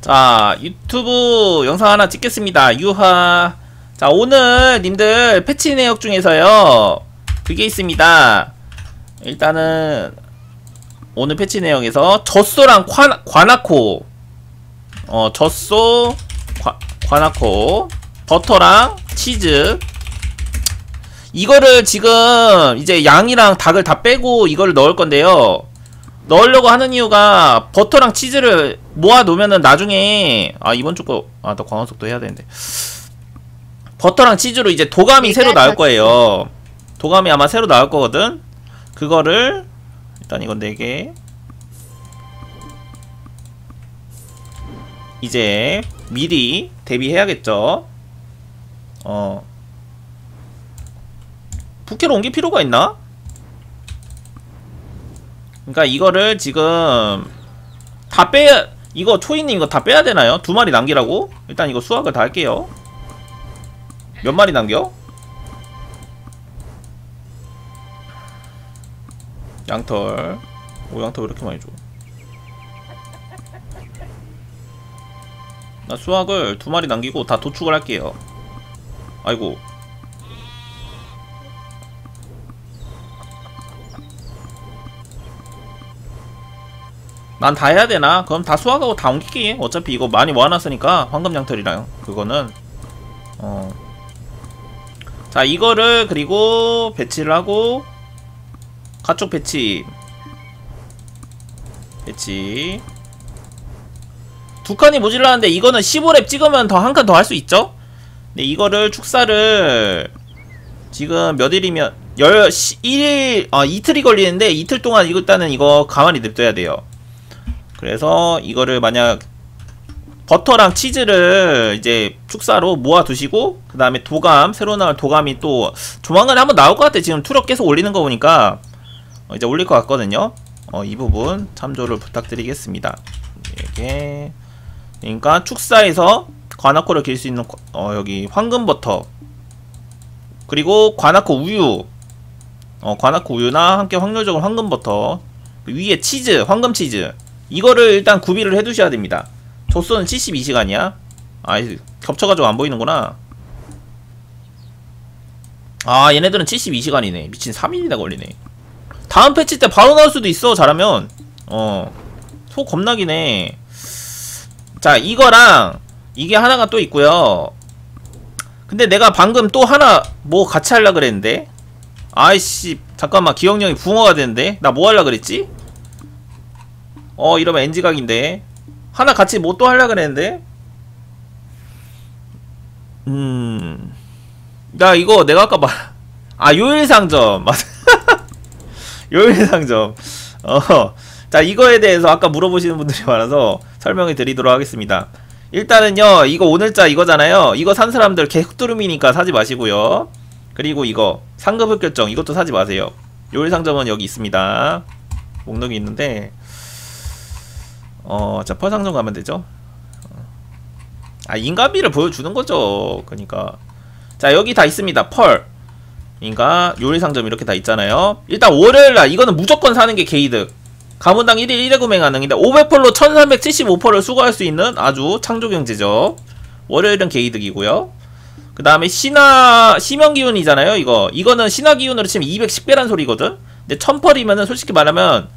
자 유튜브 영상 하나 찍겠습니다. 유하. 자 오늘 님들 패치 내역 중에서요. 그게 있습니다. 일단은 오늘 패치 내용에서 젖소랑 관, 관아코. 어 젖소 과, 관아코 버터랑 치즈. 이거를 지금 이제 양이랑 닭을 다 빼고 이거를 넣을 건데요. 넣으려고 하는 이유가 버터랑 치즈를 모아 놓으면은 나중에 아 이번 주거아나 광원속도 해야 되는데. 버터랑 치즈로 이제 도감이 새로 나올 거예요. 도감이 아마 새로 나올 거거든. 그거를 일단 이건 4개. 이제 미리 대비해야겠죠. 어. 부캐로 옮길 필요가 있나? 그러니까 이거를 지금 다 빼야 이거 초이님 이거 다 빼야 되나요? 두 마리 남기라고? 일단 이거 수확을 다 할게요 몇 마리 남겨? 양털 오 양털 왜 이렇게 많이 줘? 나 수확을 두 마리 남기고 다 도축을 할게요 아이고 난 다 해야 되나? 그럼 다 수확하고 다 옮길게 어차피 이거 많이 모아놨으니까 황금 양털이랑 그거는 어. 자 이거를 그리고 배치를 하고 가쪽 배치 배치 두 칸이 모질라는데 이거는 15렙 찍으면 더 한 칸 더 할 수 있죠? 근데 이거를 축사를 지금 몇 일이면 열 1일 아 이틀이 걸리는데 이틀 동안 이거 일단은 이거 가만히 냅둬야 돼요. 그래서 이거를 만약 버터랑 치즈를 이제 축사로 모아 두시고 그 다음에 도감 새로 나올 도감이 또 조만간에 한번 나올 것 같아. 지금 투력 계속 올리는 거 보니까 어, 이제 올릴 것 같거든요. 어, 이 부분 참조를 부탁드리겠습니다. 이게. 그러니까 축사에서 관아코를 길 수 있는 어, 여기 황금 버터 그리고 관아코 우유 어, 관아코 우유나 함께 확률적으로 황금 버터 그 위에 치즈 황금 치즈 이거를 일단 구비를 해두셔야 됩니다. 조소는 72시간이야. 아 겹쳐가지고 안 보이는구나. 아 얘네들은 72시간이네. 미친 3일이나 걸리네. 다음 패치 때 바로 나올 수도 있어 잘하면. 어소 겁나기네 자 이거랑 이게 하나가 또 있고요. 근데 내가 방금 또 하나 뭐 같이 하려 그랬는데? 아이씨 잠깐만. 기억력이 붕어가 되는데? 나 뭐 하려 그랬지? 어 이러면 엔지각인데. 하나 같이 뭐또 하려 그랬는데? 음나 이거 내가 아까 말아 요일상점. 맞아. 요일상점. 어 자 이거에 대해서 아까 물어보시는 분들이 많아서 설명을 드리도록 하겠습니다. 일단은요 이거 오늘자 이거잖아요. 이거 산 사람들 개흑두름이니까 사지 마시고요. 그리고 이거 상급 흑결정 이것도 사지 마세요. 요일상점은 여기 있습니다. 목록이 있는데 어, 자, 펄상점 가면 되죠. 아, 인간비를 보여주는 거죠. 그니까. 자, 여기 다 있습니다. 펄. 그니까, 요리상점 이렇게 다 있잖아요. 일단, 월요일날, 이거는 무조건 사는 게 게이득. 가문당 1일 1회 구매 가능인데, 500펄로 1375펄을 수거할 수 있는 아주 창조경제죠. 월요일은 게이득이고요. 그 다음에 신화, 심연기운이잖아요, 이거. 이거는 신화기운으로 치면 210배란 소리거든? 근데 1000펄이면은 솔직히 말하면,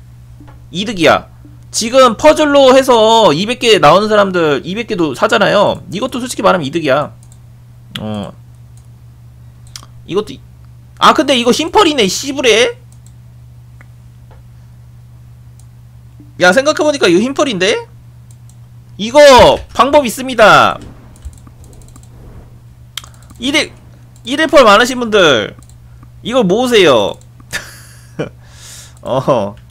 이득이야. 지금 퍼즐로 해서 200개 나오는 사람들 200개도 사잖아요. 이것도 솔직히 말하면 이득이야. 어. 이것도 아 근데 이거 흰펄이네 씨부레. 야 생각해보니까 이거 흰펄인데? 이거 방법 있습니다. 1일 1일 펄 많으신 분들 이걸 모으세요. 어. 1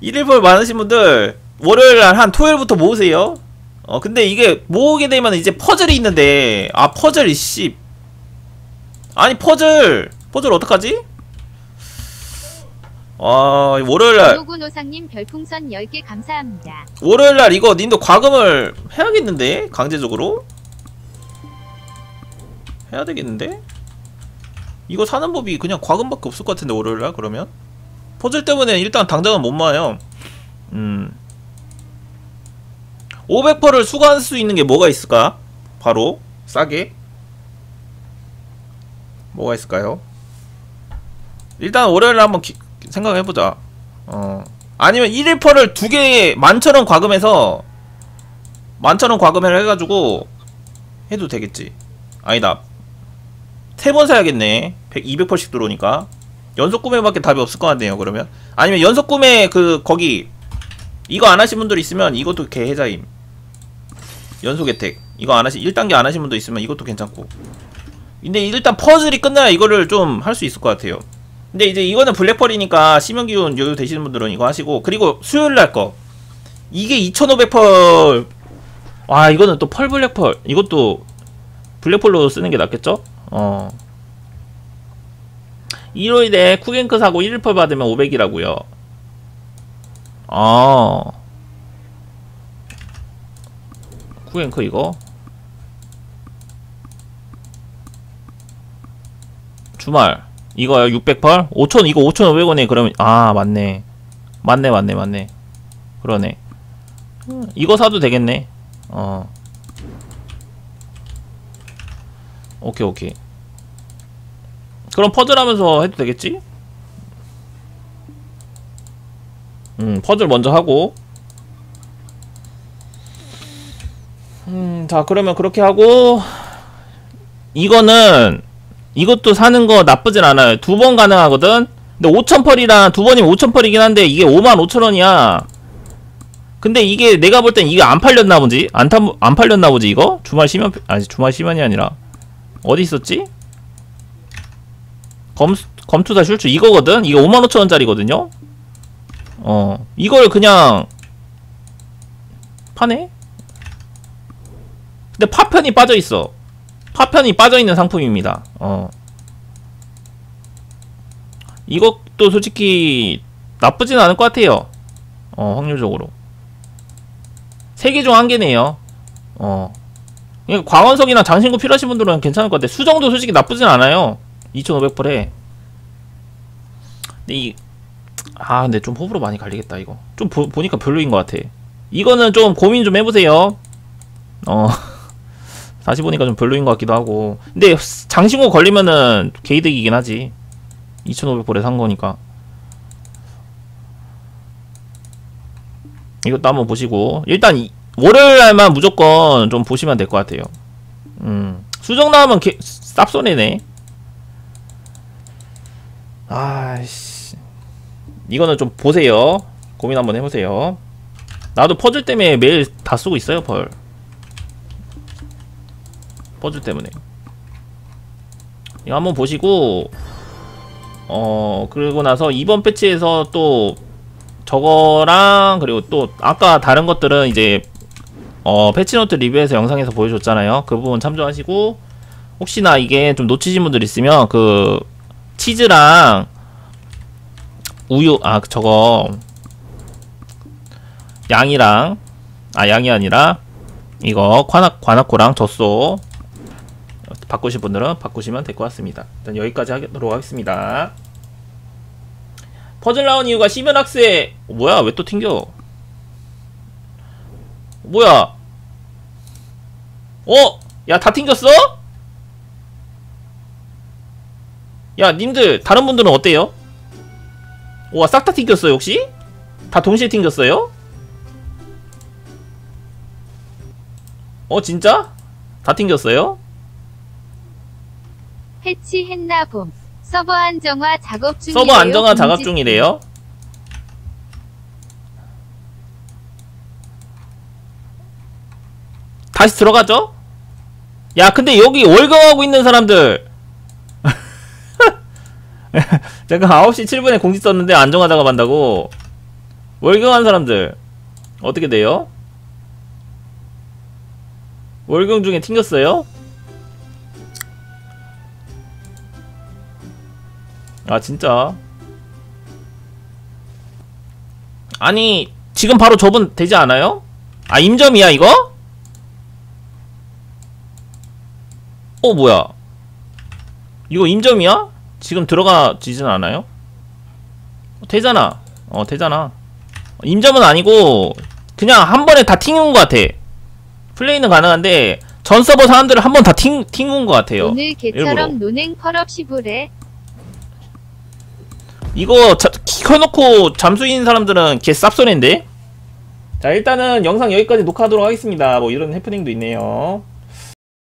일벌 많으신 분들 월요일 날 한 토요일부터 모으세요. 어 근데 이게 모으게 되면 이제 퍼즐이 있는데 아 퍼즐 이씨. 아니 퍼즐. 퍼즐 어떡하지? 아 월요일날. 노고노상님 별풍선 10개 감사합니다. 월요일날 이거 님도 과금을 해야겠는데? 강제적으로? 해야 되겠는데? 이거 사는 법이 그냥 과금밖에 없을 것 같은데 월요일날 그러면 퍼즐 때문에 일단 당장은 못 마요. 음. 500%를 수거할 수 있는 게 뭐가 있을까? 바로 싸게 뭐가 있을까요? 일단 월요일에 한번 기- 생각해보자 어 아니면 1일%를 두 개 만천원 과금해서 만천원 과금을 해가지고 해도 되겠지 아니다 세 번 사야겠네 100, 200%씩 들어오니까 연속 구매밖에 답이 없을 것 같네요 그러면. 아니면 연속 구매 그 거기 이거 안 하신 분들 있으면 이것도 개해자임. 연속 혜택. 이거 안 하시 1단계 안 하신 분도 있으면 이것도 괜찮고. 근데 일단 퍼즐이 끝나야 이거를 좀 할 수 있을 것 같아요. 근데 이제 이거는 블랙펄이니까 심연기운 여유 되시는 분들은 이거 하시고 그리고 수요일 날 거. 이게 2500펄. 와 이거는 또 펄 블랙펄. 이것도 블랙펄로 쓰는 게 낫겠죠? 어 일요일에 쿠겐크 사고 1펄 받으면 500이라고요. 아. 쿠겐크 이거? 주말. 이거요 600펄 5천 이거 5,500원에 그러면 아 맞네. 맞네 맞네 맞네. 그러네. 음, 이거 사도 되겠네. 어. 오케이 오케이 그럼 퍼즐 하면서 해도 되겠지? 음 퍼즐 먼저 하고 음 자 그러면 그렇게 하고 이거는 이것도 사는 거 나쁘진 않아요. 두 번 가능하거든? 근데 5,000펄이랑 두 번이면 5,000펄이긴 한데 이게 55,000원이야. 근데 이게 내가 볼 땐 이게 안 팔렸나 보지? 안, 타, 안 팔렸나 보지 이거? 주말 시면 아니 주말 시면이 아니라 어디 있었지? 검 검투사 슐츠 이거거든? 이게 55,000원짜리거든요? 어 이걸 그냥 파네? 근데 파편이 빠져있어 파편이 빠져있는 상품입니다. 어. 이것도 솔직히 나쁘진 않을 것 같아요. 어, 확률적으로. 세 개 중 한 개네요. 어. 그러니까 광원석이나 장신구 필요하신 분들은 괜찮을 것 같아. 수정도 솔직히 나쁘진 않아요. 2500불에. 근데 이, 아, 근데 좀 호불호 많이 갈리겠다, 이거. 좀 보, 보니까 별로인 것 같아. 이거는 좀 고민 좀 해보세요. 어. 다시 보니까 좀 별로인 것 같기도 하고 근데 장신구 걸리면은 개이득이긴 하지 2500불에 산 거니까 이것도 한번 보시고 일단 이- 월요일 날만 무조건 좀 보시면 될 것 같아요 음 수정 나오면 개, 쌉손해네 아씨. 이거는 좀 보세요. 고민 한번 해보세요. 나도 퍼즐 때문에 매일 다 쓰고 있어요 벌 퍼즐 때문에. 이거 한번 보시고 어 그리고 나서 이번 패치에서 또 저거랑 그리고 또 아까 다른 것들은 이제 어 패치노트 리뷰에서 영상에서 보여줬잖아요. 그 부분 참조하시고 혹시나 이게 좀 놓치신 분들 있으면 그 치즈랑 우유 아 저거 양이랑 아 양이 아니라 이거 관악 관악코랑 젖소 바꾸실 분들은 바꾸시면 될 것 같습니다. 일단 여기까지 하도록 하겠습니다. 퍼즐 나온 이유가 시면 학세 어, 뭐야 왜 또 튕겨? 뭐야? 어? 야 다 튕겼어? 야 님들 다른 분들은 어때요? 와싹 다 튕겼어요 혹시? 다 동시에 튕겼어요? 어 진짜? 다 튕겼어요? 해치했나 봄. 서버 안정화 작업 중이래요. 서버 안정화 작업 중이래요. 다시 들어가죠? 야, 근데 여기 월경하고 있는 사람들. 잠깐 9시 7분에 공지 썼는데 안정화 작업한다고. 월경한 사람들. 어떻게 돼요? 월경 중에 튕겼어요? 아 진짜 아니 지금 바로 저분 되지 않아요? 아 임점이야 이거? 어 뭐야 이거 임점이야? 지금 들어가지진 않아요? 어, 되잖아 어 되잖아 임점은 아니고 그냥 한 번에 다 튕긴 것 같아. 플레이는 가능한데 전 서버 사람들을 한 번 다 튕, 튕긴 것 같아요. 오늘. 개처럼 노냉 펄업 시보래. 이거 자, 키 켜놓고 잠수인 사람들은 개 쌉소리인데? 자 일단은 영상 여기까지 녹화하도록 하겠습니다. 뭐 이런 해프닝도 있네요.